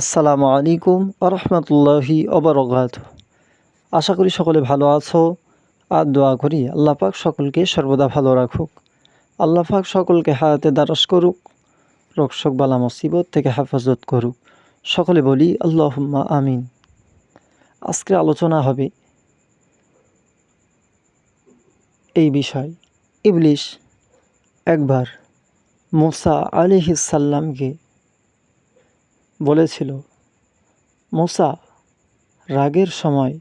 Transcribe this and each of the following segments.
আসসালামু আলাইকুম আরহামতুল্লাহি অবরকাত আশা করি সকলে ভালো আছো আর দোয়া করি আল্লাহ পাক সকলকে সর্বদা ভালো রাখুক। আল্লাহ পাক সকলকে হায়াতে দ্বারস করুক রোগশোক বালা মুসিবত থেকে হেফাজত করুক। সকলে বলি আল্লাহুম্মা আমিন। আজকে আলোচনা হবে এই বিষয় ইবলিশ একবার মুসা আলিহিসাল্লামকে বলেছিল, মোসা, রাগের সময়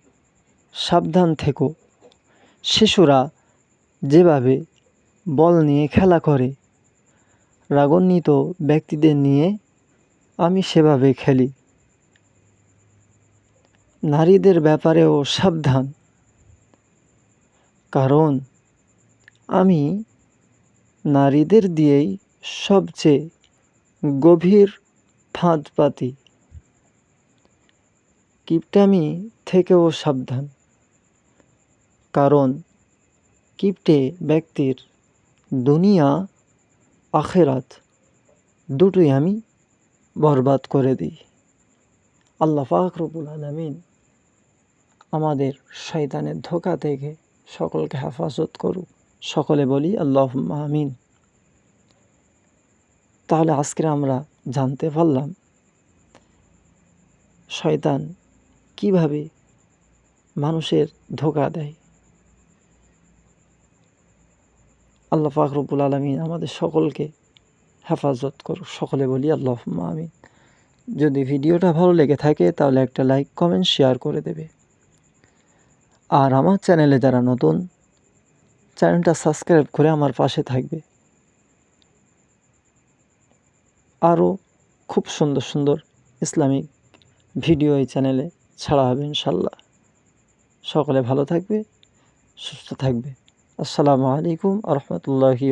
সাবধান থেকো। শিশুরা যেভাবে বল নিয়ে খেলা করে, রাগান্বিত ব্যক্তিদের নিয়ে আমি সেভাবে খেলি। নারীদের ব্যাপারেও সাবধান। কারণ আমি নারীদের দিয়েই সবচেয়ে গভীর ফাঁদ পাতি কিপটামি থেকেও সাবধান। কারণ কিপটে ব্যক্তির দুনিয়া, আখেরাত দুটোই আমি বরবাদ করে দিই। আল্লাহ ফাকরবুল আলমিন আমাদের শয়তানের ধোকা থেকে সকলকে হেফাজত করুক। সকলে বলি আল্লাহ আমিন। তাহলে আজকে আমরা জানতে পারলাম, শয়তান কীভাবে মানুষের ধোকা দেয়। আল্লাহ ফাকরবুল আলমিন আমাদের সকলকে হেফাজত করুক, সকলে বলি আল্লাহ আমিন। যদি ভিডিওটা ভালো লেগে থাকে তাহলে একটা লাইক, কমেন্ট, শেয়ার করে দেবে। আর আমার চ্যানেলে যারা নতুন, চ্যানেলটা সাবস্ক্রাইব করে আমার পাশে থাকবে। আরও খুব সুন্দর সুন্দর ইসলামিক ভিডিও এই চ্যানেলে ছাড়া হবে ইনশাল্লাহ। সকলে ভালো থাকবে, সুস্থ থাকবে। আসসালামু আলাইকুম আ রহমতুল্লাহি